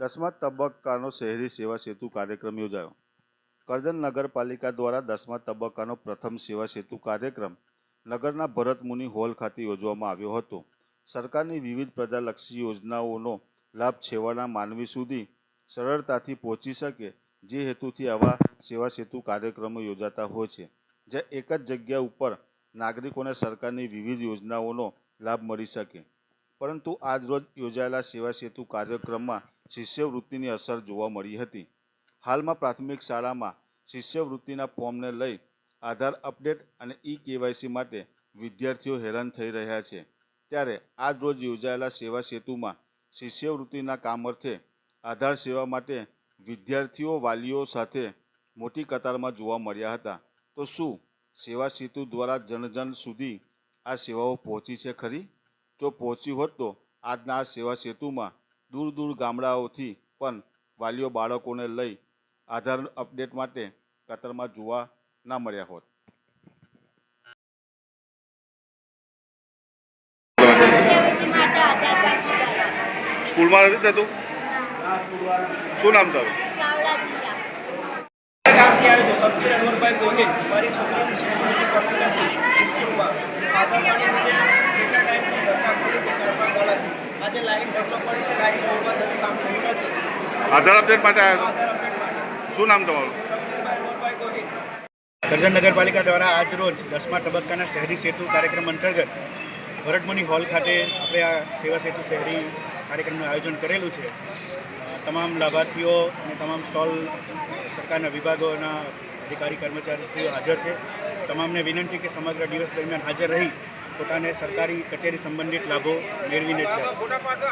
દસમા તબક્કાનો શહેરી સેવા સેતુ કાર્યક્રમ યોજાયો. કરજણ નગરપાલિકા દ્વારા દસમા તબક્કાનો પ્રથમ સેવા સેતુ કાર્યક્રમ નગરના ભરતમુનિ હોલ ખાતે યોજવામાં આવ્યો હતો. સરકારની વિવિધ પ્રજાલક્ષી યોજનાઓનો લાભ છેવાડા માનવી સુધી સરળતાથી પહોંચી શકે જે હેતુથી આવા સેવા સેતુ કાર્યક્રમો યોજાતા હોય છે. જ્યાં એક જ જગ્યા ઉપર નાગરિકોને સરકારની વિવિધ યોજનાઓનો લાભ મળી શકે. પરંતુ આજરોજ યોજાયેલા સેવા સેતુ કાર્યક્રમમાં શિષ્યવૃત્તિની અસર જોવા મળી હતી. હાલમાં પ્રાથમિક શાળામાં શિષ્યવૃત્તિના ફોર્મને લઈ આધાર અપડેટ અને ઈ કેવાયસી માટે વિદ્યાર્થીઓ હેરાન થઈ રહ્યા છે. ત્યારે આજ રોજ યોજાયેલા સેવા સેતુમાં શિષ્યવૃત્તિના કામ અર્થે આધાર સેવા માટે વિદ્યાર્થીઓ વાલીઓ સાથે મોટી કતારમાં જોવા મળ્યા હતા. તો શું સેવા સેતુ દ્વારા જન જન સુધી આ સેવાઓ પહોંચી છે ખરી? જો પહોંચ્યું હોત તો આજના આ સેવા સેતુમાં દૂર દૂર ગામડાઓથી પણ વાલીઓ બાળકોને લઈ આધાર અપડેટ માટે કતરમાં જોવા ના મળ્યા હોત. સ્કૂલમાં નથી થતું શું નામ તારું? જિલ્લા આધાર અપડેટ માટે શું નામ તમારું? કરજણ નગરપાલિકા દ્વારા આજ રોજ દસમા તબક્કાના શહેરી સેતુ કાર્યક્રમ અંતર્ગત ભરતમુનિ હોલ ખાતે આપણે આ સેવા સેતુ શહેરી કાર્યક્રમનું આયોજન કરેલું છે. તમામ લાભાર્થીઓ અને તમામ સ્ટોલ સરકારના વિભાગોના અધિકારી કર્મચારીશ્રીઓ હાજર છે. તમામને વિનંતી કે સમગ્ર દિવસ દરમિયાન હાજર રહી પોતાને સરકારી કચેરી સંબંધિત લાભો મેળવીને જાય.